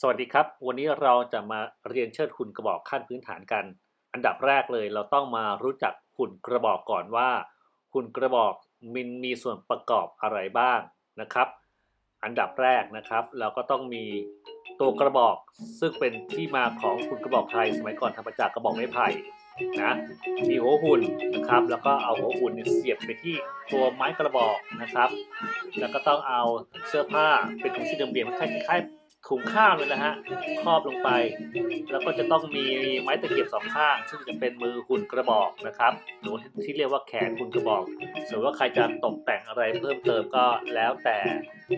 สวัสดีครับ วันนี้เราจะมาเรียนเชิดหุ่นกระบอกขั้นพื้นฐานกัน อันดับแรกเลยเราต้องมารู้จักหุ่นกระบอกก่อนว่า หุ่นกระบอกมันมีส่วนประกอบอะไรบ้างนะครับ อันดับแรกนะครับ เราก็ต้องมีตัวกระบอกซึ่งเป็นที่มาของหุ่นกระบอกไทยสมัยก่อนทำมาจากกระบอกไม้ไผ่นะมีหัวหุ่นนะครับ แล้วก็เอาหัวหุ่นเสียบไปที่ตัวไม้กระบอกนะครับ แล้วก็ต้องเอาเสื้อผ้าเป็นถุงสี่เหลี่ยมๆคล้ายๆ ถุงข้าวเลยนะฮะครอบลงไป แล้วก็จะต้องมีไม้ตะเกียบสองข้าง ซึ่งจะเป็นมือหุ่นกระบอกนะครับ หรือที่เรียกว่าแขนหุ่นกระบอก ส่วนว่าใครจะตกแต่งอะไรเพิ่มเติมก็แล้วแต่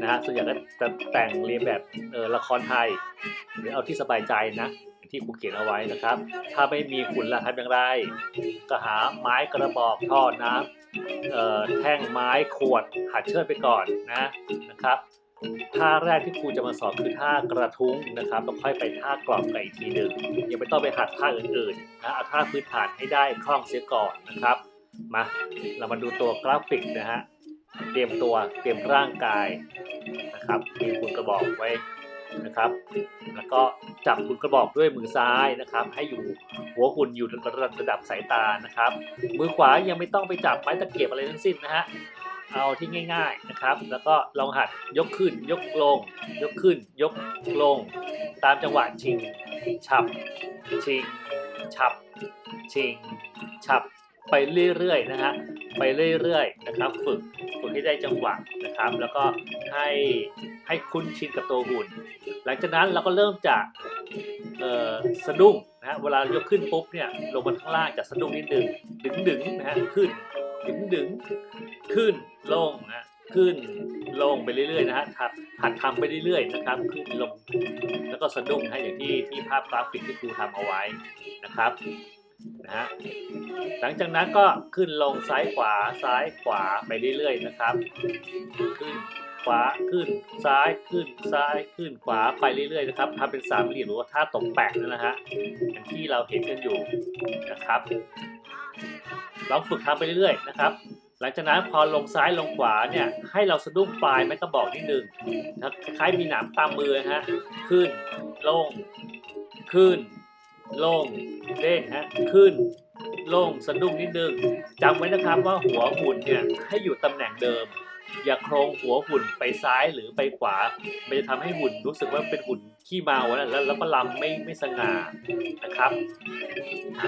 นะฮะส่วนใหญ่ก็จะแต่งเรียนแบบเออละครไทย หรือเอาที่สบายใจนะที่ครูเขียนเอาไว้นะครับ ถ้าไม่มีหุ่นล่ะทำอย่างไร ก็หาไม้กระบอกท่อน้ำแท่งไม้ขวดหัดเชิดไปก่อนนะนะครับ ท่าแรกที่ครูจะมาสอนคือท่ากระทุ้งนะครับแล้วค่อยไปท่ากรอบกันอีกทีหนึ่งยังไม่ต้องไปหัดท่าอื่นๆนะเอาท่าพื้นฐานให้ได้คล่องเสียก่อนนะครับมาเรามาดูตัวกราฟิกนะฮะเตรียมตัวเตรียมร่างกายนะครับมีคุณกระบอกไว้นะครับ แล้วก็จับหุ่นกระบอกด้วยมือซ้ายนะครับ ให้อยู่หัวหุ่นอยู่ระดับสายตานะครับ มือขวายังไม่ต้องไปจับไม้ตะเกียบอะไรทั้งสิ้นนะฮะ เอาที่ง่าย ๆนะครับ แล้วก็ลองหัดยกขึ้น ยกลง ยกขึ้น ยกลง ตามจังหวะชิง ฉับ ชิง ฉับ ชิง ฉับไปเรื่อยๆนะฮะไปเรื่อยๆนะครับฝึกฝึกให้ได้จังหวะนะครับ แล้วก็ให้ให้คุ้นชินกับตัวหุ่น หลังจากนั้นเราก็เริ่มจากเออสะดุ้งนะฮะเวลายกขึ้นปุ๊บเนี่ยลงมาข้างล่างจะสะดุ้งนิดนึงดึงดึงๆนะฮะขึ้น ดึงดึงขึ้นลงนะขึ้นลงไปเรื่อยๆนะฮะหัดหัดทำไปเรื่อยๆนะครับ ขึ้นลง แล้วก็สะดุ้งนะอย่างที่ที่ภาพกราฟิกที่ครูทำเอาไว้นะครับนะฮะหลังจากนั้นก็ขึ้นลงซ้ายขวาซ้ายขวาไปเรื่อยๆนะครับ ขึ้นขวาขึ้นซ้ายขึ้นซ้ายขึ้นขวาไปเรื่อยๆนะครับทำเป็นสามเหลี่ยมหรือว่าท่าตกแปะนั่นนะฮะอย่างที่เราเห็นกันอยู่นะครับ ลองฝึกทำไปเรื่อยๆนะครับ หลังจากนั้นพอลงซ้ายลงขวาเนี่ยให้เราสะดุ้งปลายไม้กระบอกนิดนึงนะคล้ายมีหนามตามมือฮะขึ้นลงขึ้นลงเด้งฮะขึ้นลงสะดุ้งนิดนึงจำไว้นะครับว่าหัวหุ่นเนี่ยให้อยู่ตำแหน่งเดิม อย่าโครงหัวหุ่นไปซ้ายหรือไปขวา มันจะทำให้หุ่นรู้สึกว่าเป็นหุ่นขี้เมานะแล้วแล้วก็ลำไม่ไม่สง่านะครับ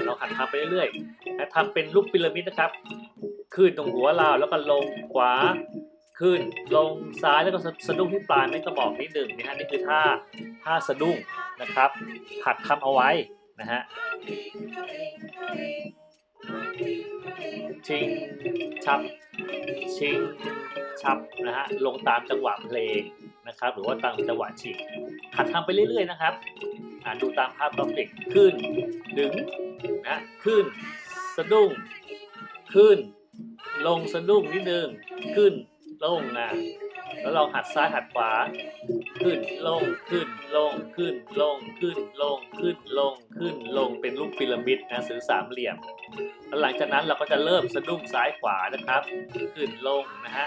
เราหัดทำไปเรื่อยๆนะทำเป็นรูปพีระมิดนะครับ ขึ้นตรงหัวเราแล้วก็ลงขวาขึ้นลงซ้ายแล้วก็สะสะดุ้งที่ปลายไม่กระบอกนิดหนึ่งนะฮะนี่คือท่าท่าสะดุ้งนะครับ หัดทำเอาไว้นะฮะชิงชับชิง ชับนะฮะลงตามจังหวะเพลงนะครับ หรือว่าตามจังหวะฉีกหัดทำไปเรื่อยๆนะครับอ่านดูตามภาพกราฟิกขึ้น ดึงนะขึ้น สะดุ้ง ขึ้น ลงสะดุ้งนิดนึงขึ้นลงนะ แล้วเราหัดซ้ายหัดขวา ขึ้นลงขึ้นลงขึ้นลงขึ้นลงขึ้นลงขึ้นลงเป็นรูปพีระมิดนะสื่อสามเหลี่ยมแล้วหลังจากนั้นเราก็จะเริ่มสะดุ้งซ้ายขวานะครับ ขึ้นลงนะฮะ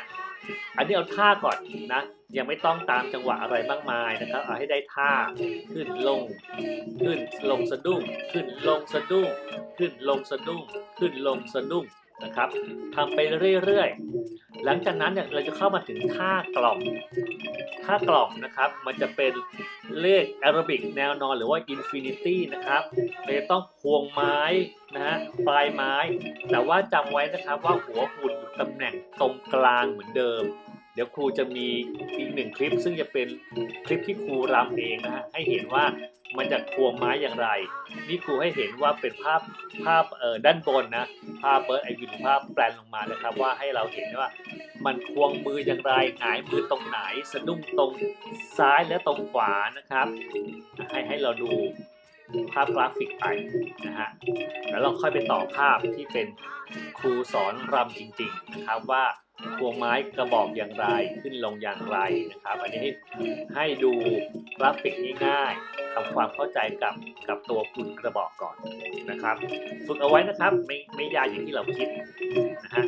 อันนี้เอาท่าก่อนนะ ยังไม่ต้องตามจังหวะอะไรมากมายนะครับ เอาให้ได้ท่าขึ้นลง ขึ้นลงสะดุ้ง ขึ้นลงสะดุ้ง ขึ้นลงสะดุ้ง ขึ้นลงสะดุ้งนะครับทำไปเรื่อย หลังจากนั้นเนี่ยเราจะเข้ามาถึงท่ากล่อมท่ากล่อมนะครับ มันจะเป็นเลขแอโรบิกแนวนอนหรือว่าอินฟินิตี้นะครับเราจะต้องควงไม้นะฮะปลายไม้ แต่ว่าจำไว้นะครับว่าหัวหุ่นอยู่ตำแหน่งตรงกลางเหมือนเดิม เดี๋ยวครูจะมีอีกหนึ่งคลิป ซึ่งจะเป็นคลิปที่ครูรำเองนะฮะให้เห็นว่า มันจะควงไม้อย่างไร นี่ครูให้เห็นว่าเป็นภาพภาพเอ่อด้านบนนะ ภาพเบิร์ดไอวินภาพแปลนลงมานะครับว่าให้เราเห็นว่ามันควงมืออย่างไรหงายมือตรงไหน สะดุ้งตรงซ้ายและตรงขวานะครับ ให้ให้เราดูภาพกราฟิกไปนะฮะ แล้วเราค่อยไปต่อภาพที่เป็นครูสอนรำจริงๆนะครับว่าควงไม้กระบอกอย่างไรขึ้นลงอย่างไรนะครับ อันนี้ให้ให้ดูกราฟิกง่ายๆ ทำความเข้าใจกับกับตัวคุณกระบอกก่อนนะครับ ฝึกเอาไว้นะครับไม่ไม่ยากอย่างที่เราคิดนะฮะ